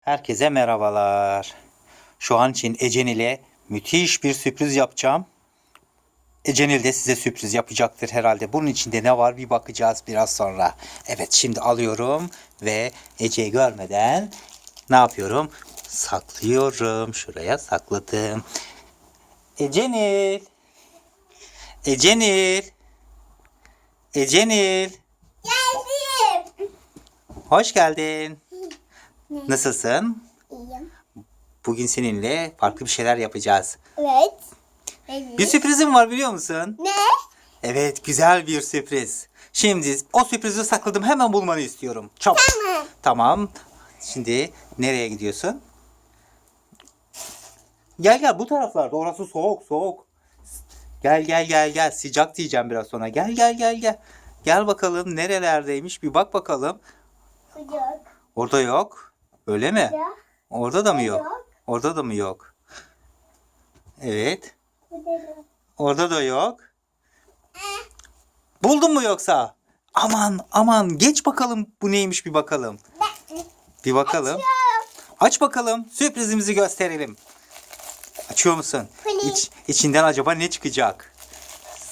Herkese merhabalar. Şu an için Ecenil'e müthiş bir sürpriz yapacağım. Ecenil de size sürpriz yapacaktır herhalde. Bunun içinde ne var bir bakacağız biraz sonra. Evet şimdi alıyorum ve Ece'yi görmeden ne yapıyorum? Saklıyorum. Şuraya sakladım. Ecenil. Ecenil. Ecenil. Geldim. Hoş geldin. Nasılsın? İyiyim. Bugün seninle farklı bir şeyler yapacağız. Evet. Bir sürprizim var biliyor musun? Ne? Evet, güzel bir sürpriz. Şimdi o sürprizi sakladım. Hemen bulmanı istiyorum. Çabuk. Tamam. Tamam. Şimdi nereye gidiyorsun? Gel gel bu taraflarda. Orası soğuk, soğuk. Gel gel gel gel. Sıcak diyeceğim biraz sonra. Gel gel gel gel. Gel bakalım nerelerdeymiş. Bir bak bakalım. Sıcak. Orada yok. Öyle mi? Ya. Orada da mı yok? Yok. Orada da mı yok? Evet. Yok. Orada da yok. Buldun mu yoksa? Aman aman geç bakalım bu neymiş bir bakalım. Bir bakalım. Aç bakalım sürprizimizi gösterelim. Açıyor musun? İç, içinden acaba ne çıkacak?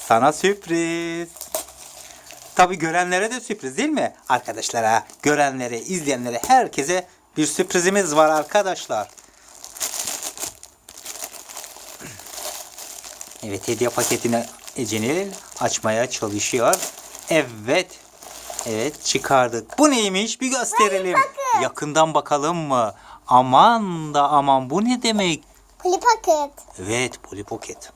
Sana sürpriz. Tabi görenlere de sürpriz değil mi? Arkadaşlara, görenlere, izleyenlere, herkese bir sürprizimiz var arkadaşlar. Evet hediye paketini Ecenil açmaya çalışıyor. Evet. Evet çıkardık. Bu neymiş? Bir gösterelim. bakın. Yakından bakalım mı? Aman da aman bu ne demek? Poli paket. Evet Polly Pocket.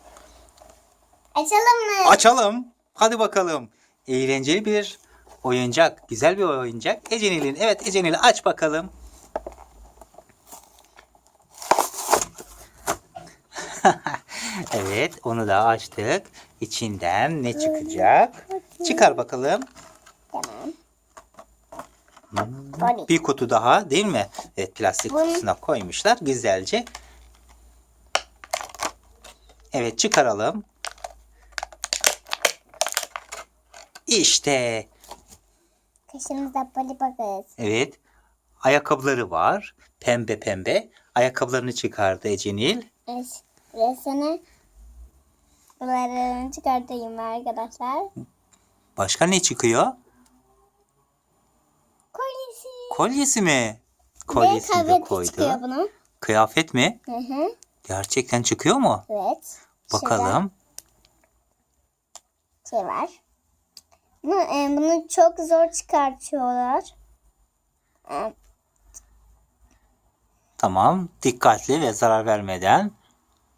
Açalım mı? Açalım. Hadi bakalım. Eğlenceli bir oyuncak. Güzel bir oyuncak. Ecenil'in. Evet Ecenil aç bakalım. Evet onu da açtık. İçinden ne çıkacak? Çıkar bakalım. Tamam. Poli. Bir kutu daha değil mi? Evet plastik kutusuna koymuşlar güzelce. Evet çıkaralım. İşte Kaşımızda poli paket. evet ayakkabıları var. Pembe pembe. Ayakkabılarını çıkardı Ecenil. Evet. Ve sana bunları çıkartayım arkadaşlar. Başka ne çıkıyor? Kolyesi. Kolyesi mi? Kolyesini de kıyafeti çıkıyor koydu. bunun. Kıyafet mi? Hı hı. Gerçekten çıkıyor mu? Evet. Bakalım. Şey var. Bunu, e, bunu çok zor çıkartıyorlar. Tamam. Dikkatli ve zarar vermeden.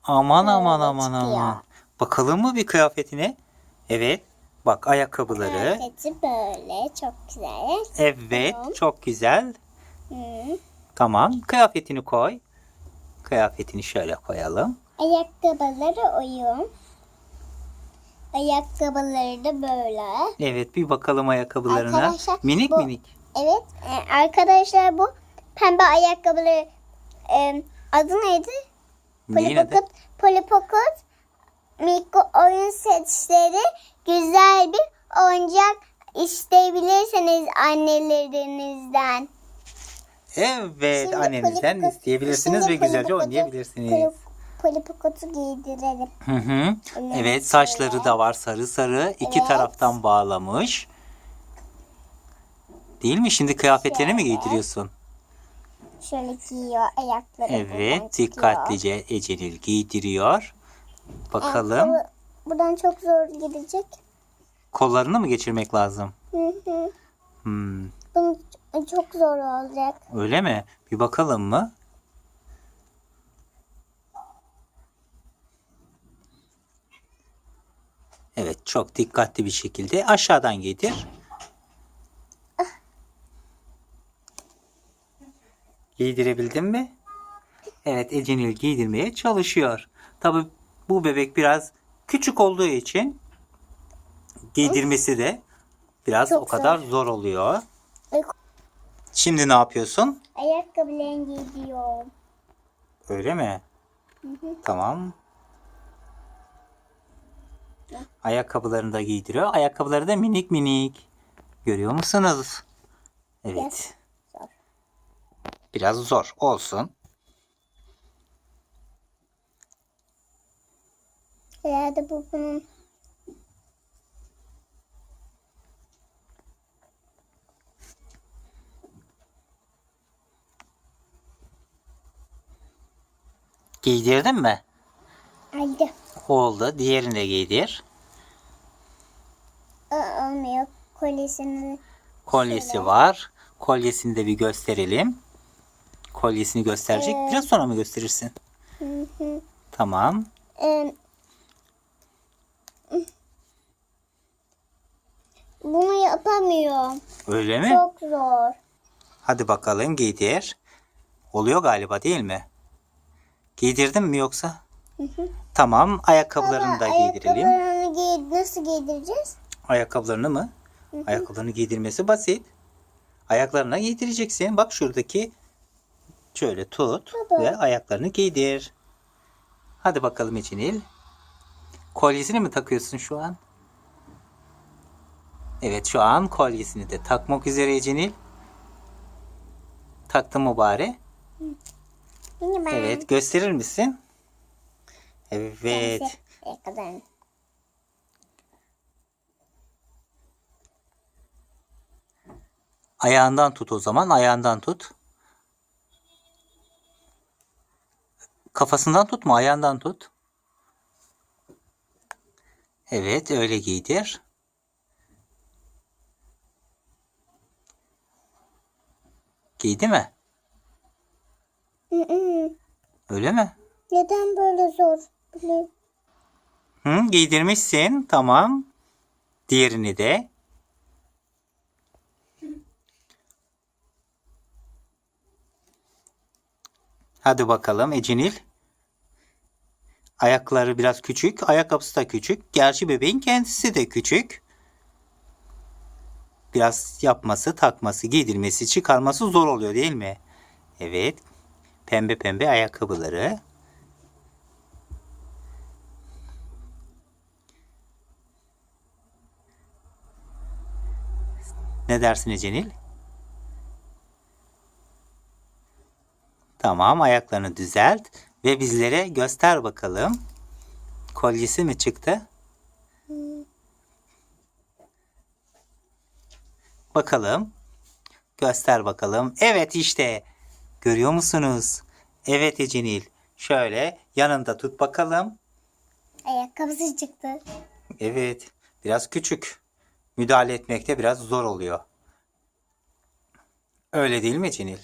Aman aman aman çıkıyor. aman. Bakalım mı bir kıyafetine? Evet. Bak ayakkabıları. Kıyafeti böyle çok güzel. Evet. Tamam. Çok güzel. Hı. Tamam. Kıyafetini koy. Kıyafetini şöyle koyalım. Ayakkabıları uyum. Ayakkabıları da böyle. Evet bir bakalım ayakkabılarına. Arkadaşlar, minik bu- minik. Evet e, arkadaşlar bu pembe ayakkabıları e, adı neydi? Neyin Polypocket mikro oyun setleri güzel bir oyuncak isteyebilirsiniz annelerinizden. Evet Şimdi annenizden Polypocket- isteyebilirsiniz ve güzelce oynayabilirsiniz. Polypocket'u giydirelim. Hı hı. Evet saçları da var sarı sarı. iki Evet. taraftan bağlamış. Değil mi? Şimdi kıyafetlerini mi Şöyle. giydiriyorsun? Şöyle giyiyor ayakları. Evet dikkatlice Ecelil giydiriyor. Bakalım Ayakkabı buradan çok zor gidecek. kollarını mı geçirmek lazım? Hı hı. Hmm, Bunun çok zor olacak. öyle mi? Bir bakalım mı? Evet çok dikkatli bir şekilde aşağıdan giydir. Giydirebildin mi? Evet Ecenil giydirmeye çalışıyor. Tabi bu bebek biraz küçük olduğu için giydirmesi de biraz Çok o kadar zor oluyor. Ay, Şimdi ne yapıyorsun? Ayakkabılarını giyiyor. Öyle mi? Tamam. Ayakkabılarını da giydiriyor. Ayakkabıları da minik minik. Görüyor musunuz? Evet. Zor. Biraz zor olsun. Herhalde bu bunun Giydirdin mi? Haydi. Oldu. Diğerini de giydir. Aa, olmuyor. Kolyesini Kolyesi var. Kolyesini de bir gösterelim. Kolyesini gösterecek. Ee, Biraz sonra mı gösterirsin? Hı hı. Tamam. Ee, bunu yapamıyorum. Öyle mi? Çok zor. Hadi bakalım giydir. Oluyor galiba değil mi? Giydirdin mi yoksa? Tamam. Ayakkabılarını da giydirelim. Ayakkabılarını giy nasıl giydireceğiz? Ayakkabılarını mı? Ayakkabılarını giydirmesi basit. Ayaklarına giydireceksin. Bak şuradaki şöyle tut Baba. ve ayaklarını giydir. Hadi bakalım Ecinil. Kolyesini mi takıyorsun şu an? Evet şu an kolyesini de takmak üzere Ecinil. Taktın mı bari? Evet gösterir misin? Evet. Ayakkabılarını. Ayağından tut o zaman. Ayağından tut. Kafasından tutma, ayağından tut. Evet, öyle giydir. Giydi mi? Hı hı. Öyle mi? Neden böyle zor? Hı, giydirmişsin. Tamam. Diğerini de. Hadi bakalım Ecinil. Ayakları biraz küçük. Ayakkabısı da küçük. Gerçi bebeğin kendisi de küçük. Biraz yapması, takması, giydirmesi, çıkarması zor oluyor değil mi? Evet. Pembe pembe ayakkabıları. Ne dersin Ecenil? Tamam ayaklarını düzelt ve bizlere göster bakalım. Kolyesi mi çıktı? Bakalım. Göster bakalım. Evet işte. Görüyor musunuz? Evet Ecenil. Şöyle yanında tut bakalım. ayakkabısı çıktı. Evet. Biraz küçük. Müdahale etmekte biraz zor oluyor. Öyle değil mi Cenil?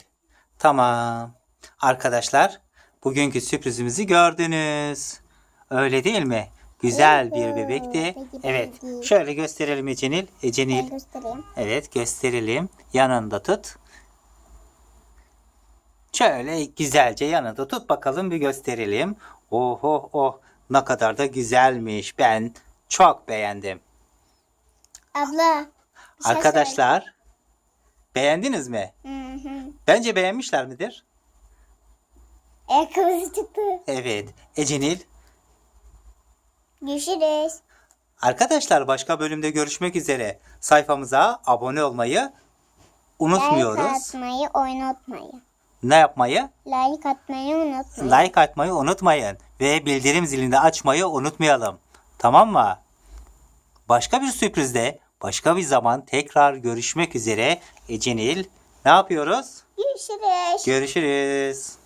Tamam. Arkadaşlar, bugünkü sürprizimizi gördünüz. Öyle değil mi? Güzel bir bebekti. Evet. Şöyle gösterelim Ecenil. Ecenil. göstereyim. Evet, gösterelim. Yanında tut. Şöyle güzelce yanında tut bakalım bir gösterelim. Oh oh oh ne kadar da güzelmiş. Ben çok beğendim. Abla. bir şey Arkadaşlar beğendiniz mi? söyle. Hı hı. Bence beğenmişler midir? Ayakkabısı çıktı. Evet. Ecenil. Görüşürüz. Arkadaşlar başka bölümde görüşmek üzere. Sayfamıza abone olmayı Like unutmuyoruz. atmayı unutmayın. Ne yapmayı? Like atmayı unutmayın. Like atmayı unutmayın. Ve bildirim zilini de açmayı unutmayalım. Tamam mı? Başka bir sürprizde başka bir zaman tekrar görüşmek üzere. Ecenil ne yapıyoruz? Görüşürüz. Görüşürüz.